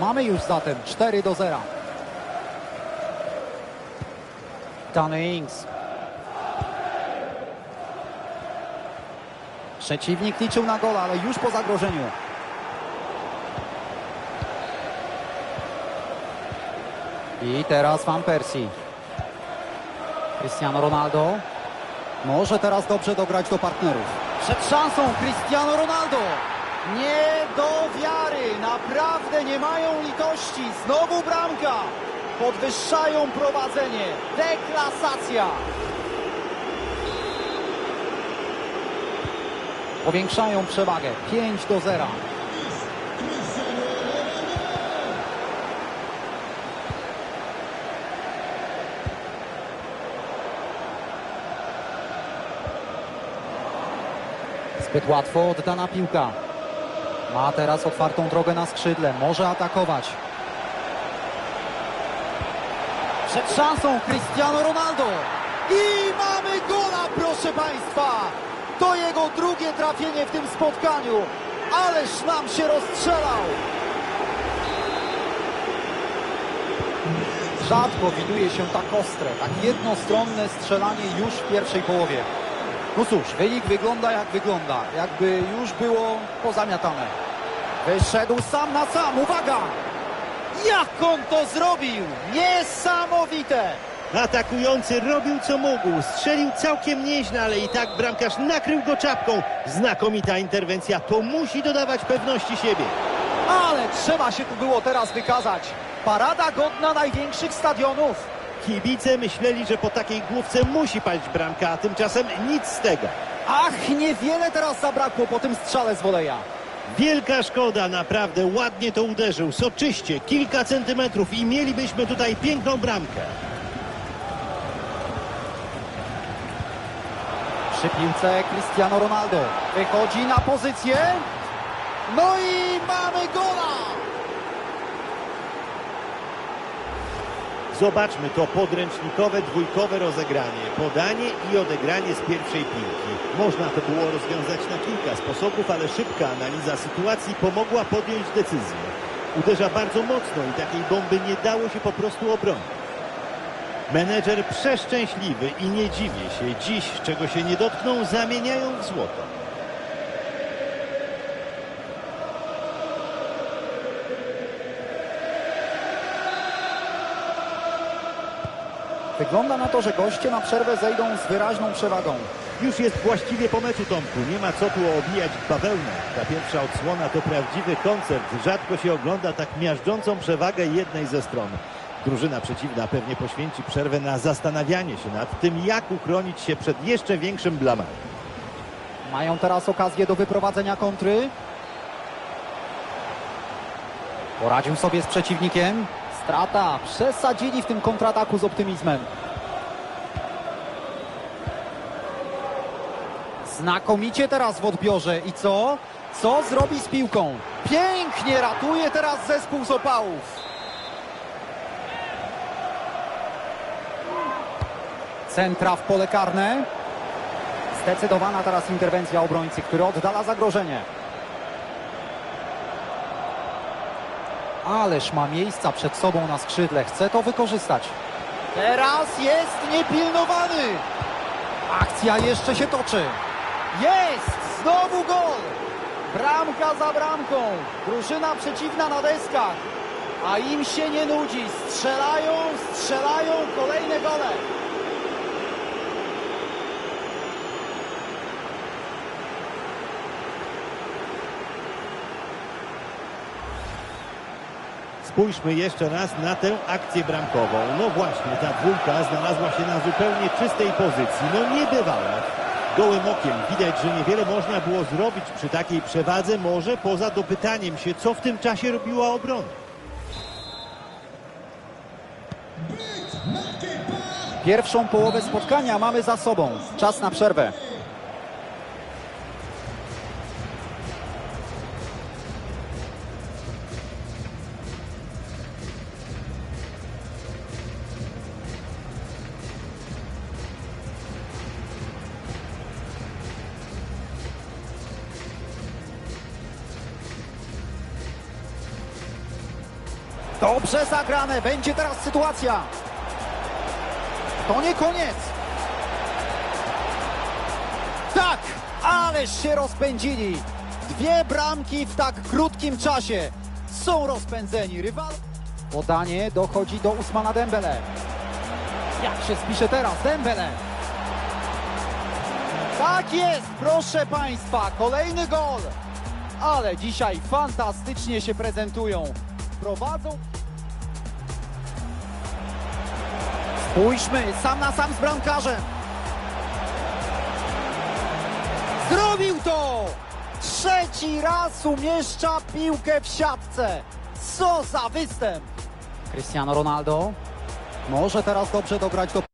Mamy już zatem 4 do 0. Danny Ings. Przeciwnik liczył na gola, ale już po zagrożeniu. I teraz Van Persie. Cristiano Ronaldo. Może teraz dobrze dograć do partnerów. Przed szansą Cristiano Ronaldo. Nie do wiary. Naprawdę nie mają litości. Znowu bramka. Podwyższają prowadzenie. Deklasacja. Powiększają przewagę. 5 do 0. Zbyt łatwo oddana piłka. Ma teraz otwartą drogę na skrzydle. Może atakować. Przed szansą Cristiano Ronaldo. I mamy gola, proszę Państwa. To jego drugie trafienie w tym spotkaniu. Ależ nam się rozstrzelał. Rzadko widuje się tak ostre, tak jednostronne strzelanie już w pierwszej połowie. No cóż, wynik wygląda jak wygląda, jakby już było pozamiatane. Wyszedł sam na sam, uwaga! Jak on to zrobił? Niesamowite! Atakujący robił co mógł, strzelił całkiem nieźle, ale i tak bramkarz nakrył go czapką. Znakomita interwencja, to musi dodawać pewności siebie. Ale trzeba się tu było teraz wykazać. Parada godna największych stadionów. Kibice myśleli, że po takiej główce musi paść bramka, a tymczasem nic z tego. Ach, niewiele teraz zabrakło po tym strzale z woleja. Wielka szkoda, naprawdę ładnie to uderzył, soczyście, kilka centymetrów i mielibyśmy tutaj piękną bramkę. Przy piłce Cristiano Ronaldo. Wychodzi na pozycję. No i mamy gola! Zobaczmy to podręcznikowe, dwójkowe rozegranie, podanie i odegranie z pierwszej piłki. Można to było rozwiązać na kilka sposobów, ale szybka analiza sytuacji pomogła podjąć decyzję. Uderza bardzo mocno i takiej bomby nie dało się po prostu obronić. Menedżer przeszczęśliwy i nie dziwię się, dziś czego się nie dotkną zamieniają w złoto. Wygląda na to, że goście na przerwę zejdą z wyraźną przewagą. Już jest właściwie po meczu, Tomku. Nie ma co tu obijać bawełnę. Ta pierwsza odsłona to prawdziwy koncert. Rzadko się ogląda tak miażdżącą przewagę jednej ze stron. Drużyna przeciwna pewnie poświęci przerwę na zastanawianie się nad tym, jak uchronić się przed jeszcze większym blamarem. Mają teraz okazję do wyprowadzenia kontry. Poradził sobie z przeciwnikiem. Strata. Przesadzili w tym kontrataku z optymizmem. Znakomicie teraz w odbiorze. I co? Co zrobi z piłką? Pięknie ratuje teraz zespół z opałów. Centra w pole karne. Zdecydowana teraz interwencja obrońcy, który oddala zagrożenie. Ależ ma miejsca przed sobą na skrzydle. Chce to wykorzystać. Teraz jest niepilnowany. Akcja jeszcze się toczy. Jest! Znowu gol! Bramka za bramką. Drużyna przeciwna na deskach. A im się nie nudzi. Strzelają, strzelają kolejne gole. Spójrzmy jeszcze raz na tę akcję bramkową. No właśnie, ta dwójka znalazła się na zupełnie czystej pozycji. No niebywałe. Gołym okiem widać, że niewiele można było zrobić przy takiej przewadze, może poza dopytaniem się, co w tym czasie robiła obrona. Pierwszą połowę spotkania mamy za sobą. Czas na przerwę. Dobrze zagrane, będzie teraz sytuacja. To nie koniec. Tak, ależ się rozpędzili. Dwie bramki w tak krótkim czasie. Są rozpędzeni. Rywal... Podanie dochodzi do Usmana Dembele. Jak się spisze teraz Dembele? Tak jest, proszę Państwa, kolejny gol. Ale dzisiaj fantastycznie się prezentują. Prowadzą. Spójrzmy, sam na sam z bramkarzem. Zrobił to! Trzeci raz umieszcza piłkę w siatce. Co za występ! Cristiano Ronaldo może teraz dobrze dograć do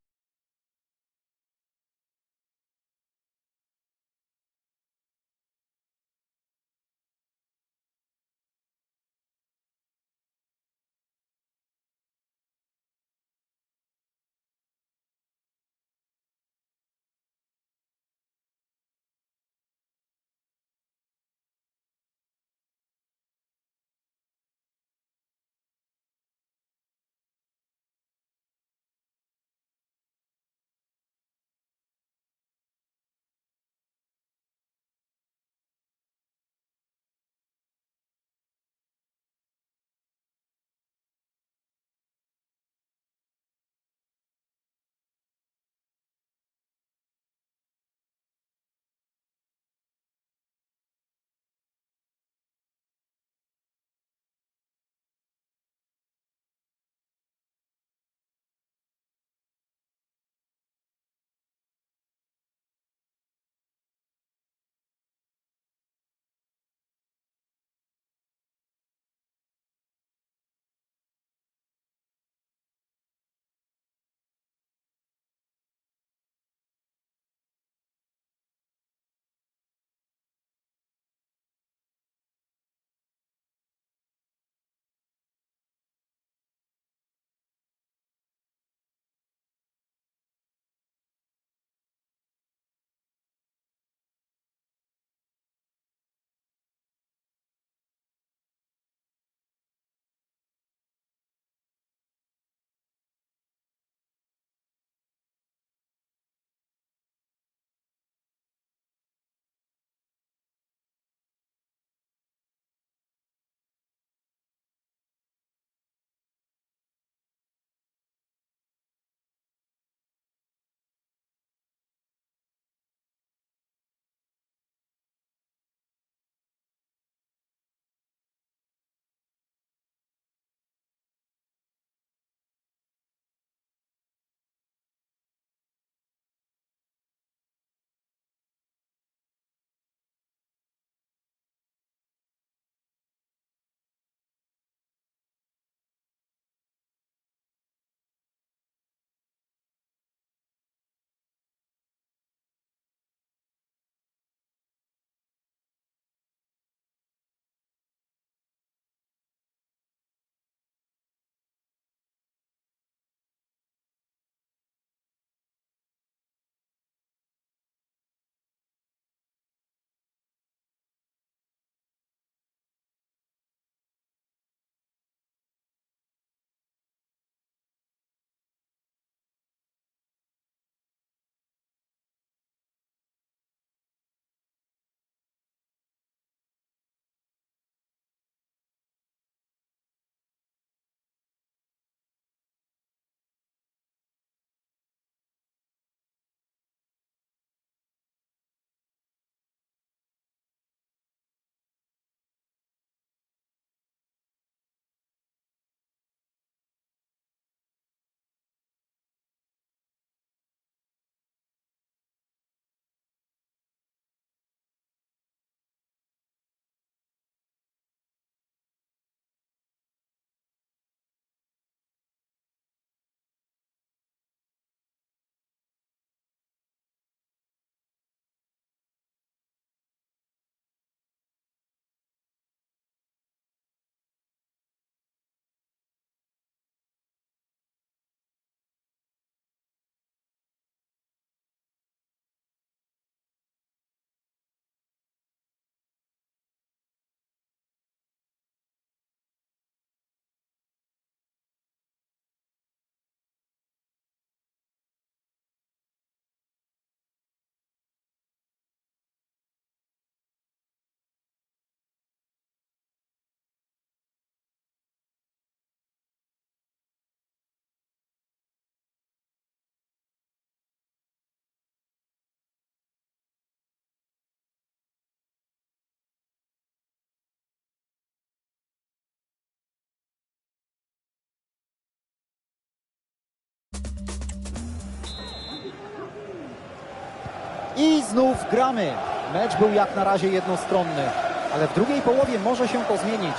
I znów gramy. Mecz był jak na razie jednostronny, ale w drugiej połowie może się to zmienić.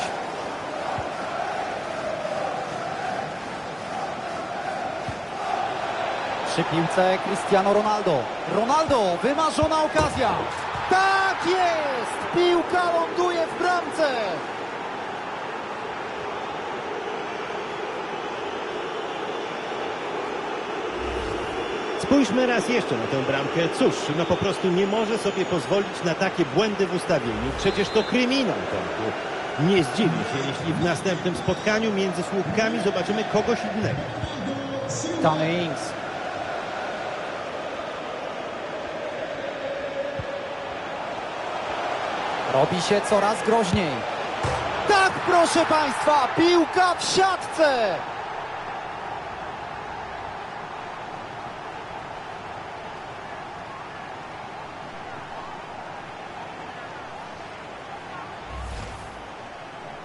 Przy piłce Cristiano Ronaldo. Ronaldo, wymarzona okazja. Tak jest! Piłka ląduje w bramce. Spójrzmy raz jeszcze na tę bramkę. Cóż, no po prostu nie może sobie pozwolić na takie błędy w ustawieniu. Przecież to kryminał, Tomku. Nie zdziwi się, jeśli w następnym spotkaniu między słupkami zobaczymy kogoś innego. Danny Ings. Robi się coraz groźniej. Tak, proszę Państwa, piłka w siatce!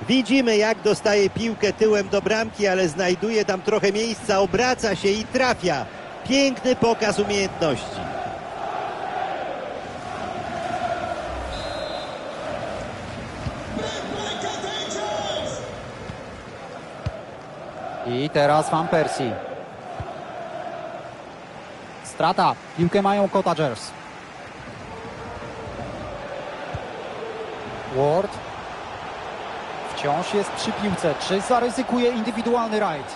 Widzimy, jak dostaje piłkę tyłem do bramki, ale znajduje tam trochę miejsca, obraca się i trafia. Piękny pokaz umiejętności. I teraz Van Persie. Strata. Piłkę mają Cottagers. Ward. Wciąż jest przy piłce. Czy zaryzykuje indywidualny rajd?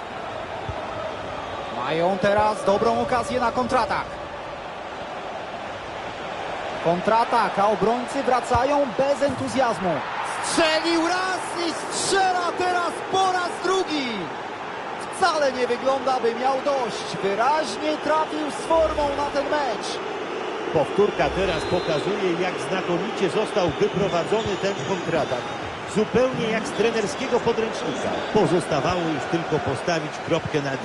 Mają teraz dobrą okazję na kontratak. Kontratak, a obrońcy wracają bez entuzjazmu. Strzelił raz i strzela teraz po raz drugi. Wcale nie wygląda, by miał dość. Wyraźnie trafił z formą na ten mecz. Powtórka teraz pokazuje, jak znakomicie został wyprowadzony ten kontratak. Zupełnie jak z trenerskiego podręcznika. Pozostawało już tylko postawić kropkę na D.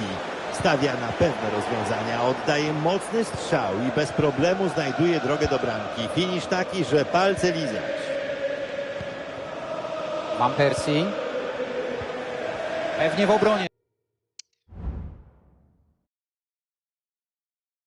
Stawia na pewne rozwiązania, oddaje mocny strzał i bez problemu znajduje drogę do bramki. Finisz taki, że palce lizać. Van Persie. Pewnie w obronie.